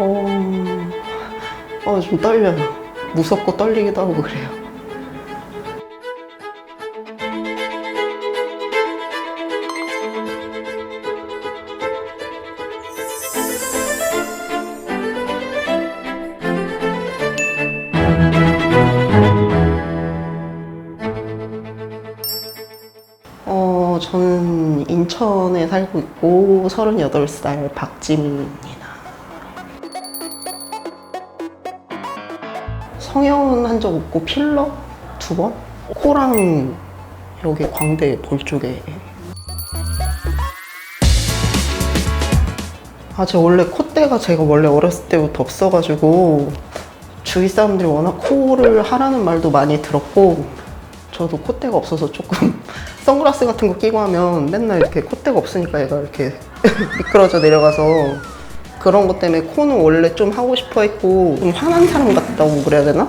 어, 어, 좀 떨려요. 무섭고 떨리기도 하고 그래요. 어, 저는 인천에 살고 있고 38살 박지민입니다. 성형은 한 적 없고 필러 두 번? 코랑 여기 광대 볼 쪽에 아, 제가 원래 콧대가 제가 원래 어렸을 때부터 없어가지고 주위 사람들이 워낙 코를 하라는 말도 많이 들었고 저도 콧대가 없어서 조금 선글라스 같은 거 끼고 하면 맨날 이렇게 콧대가 없으니까 얘가 이렇게 미끄러져 내려가서 그런 것 때문에 코는 원래 좀 하고 싶어 했고 좀 화난 사람 같다고 그래야 되나?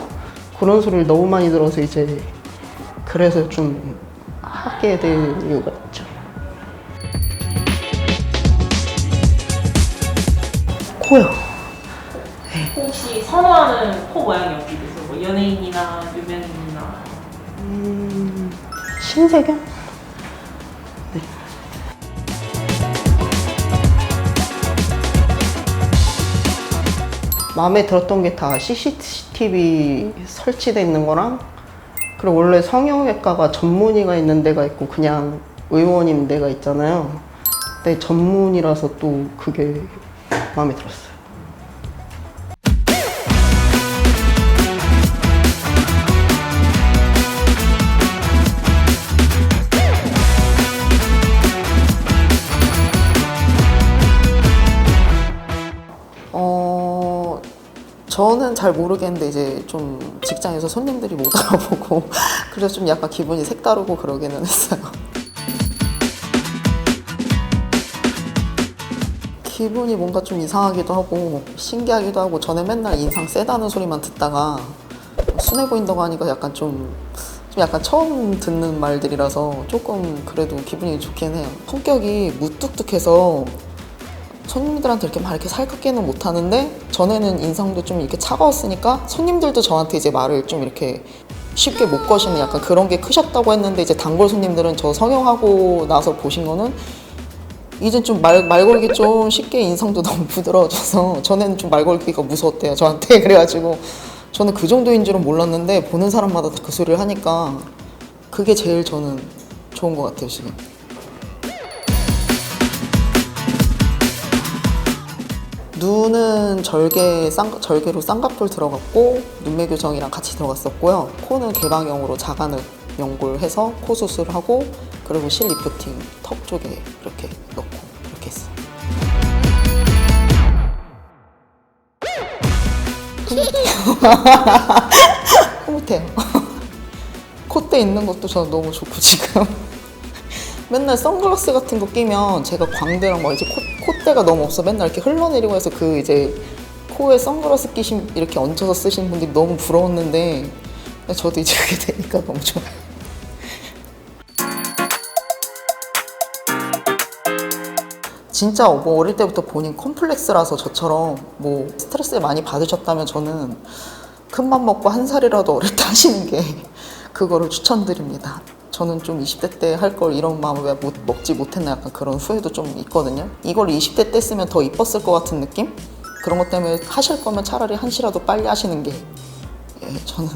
그런 소리를 너무 많이 들어서 이제 그래서 좀 하게 된 이유가 있죠. 코요. 혹시 선호하는 코 모양이 어떻게 되세요? 뭐 연예인이나 유명인이나 음, 신세경? 마음에 들었던 게 다 CCTV 설치돼 있는 거랑 그리고 원래 성형외과가 전문의가 있는 데가 있고 그냥 의원인 데가 있잖아요. 근데 전문이라서 또 그게 마음에 들었어요. 저는 잘 모르겠는데 이제 좀 직장에서 손님들이 못 알아보고 그래서 좀 약간 기분이 색다르고 그러기는 했어요. 기분이 뭔가 좀 이상하기도 하고 신기하기도 하고 저는 맨날 인상 세다는 소리만 듣다가 순해 보인다고 하니까 약간 좀, 좀 약간 처음 듣는 말들이라서 조금 그래도 기분이 좋긴 해요. 성격이 무뚝뚝해서 손님들한테 이렇게 막 이렇게 살갑게는 못하는데 전에는 인상도 좀 이렇게 차가웠으니까 손님들도 저한테 이제 말을 좀 이렇게 쉽게 못 거시는 약간 그런 게 크셨다고 했는데 이제 단골 손님들은 저 성형하고 나서 보신 거는 이제 좀말 말 걸기 좀 쉽게 인상도 너무 부드러워져서 전에는 좀 말 걸기가 무서웠대요 저한테 그래가지고 저는 그 정도인 줄은 몰랐는데 보는 사람마다 다 그 소리를 하니까 그게 제일 저는 좋은 것 같아요 지금. 눈은 절개 쌍, 절개로 쌍꺼풀 들어갔고 눈매 교정이랑 같이 들어갔었고요. 코는 개방형으로 자간을 연골해서 코 수술하고 그리고 실 리프팅 턱 쪽에 이렇게 넣고 이렇게 했어요. 흐뭇해요. 콧대 있는 것도 저는 너무 좋고 지금 맨날 선글라스 같은 거 끼면 제가 광대랑 막 이제 코, 콧대가 너무 없어 맨날 이렇게 흘러내리고 해서 그 이제 코에 선글라스 끼신 이렇게 얹혀서 쓰시는 분들이 너무 부러웠는데 저도 이제 그게 되니까 너무 좋아요. 진짜 뭐 어릴 때부터 본인 컴플렉스라서 저처럼 뭐 스트레스를 많이 받으셨다면 저는 큰맘 먹고 한 살이라도 어릴 때 하시는 게 그거를 추천드립니다. 저는 좀 20대 때 할 걸 이런 마음을 왜 못, 먹지 못했나 약간 그런 후회도 좀 있거든요. 이걸 20대 때 쓰면 더 이뻤을 것 같은 느낌? 그런 것 때문에 하실 거면 차라리 한시라도 빨리 하시는 게 예, 저는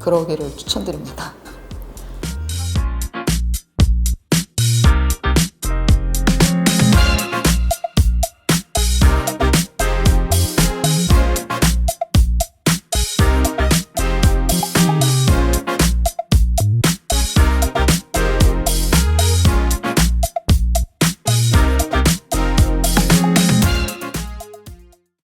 그러기를 추천드립니다.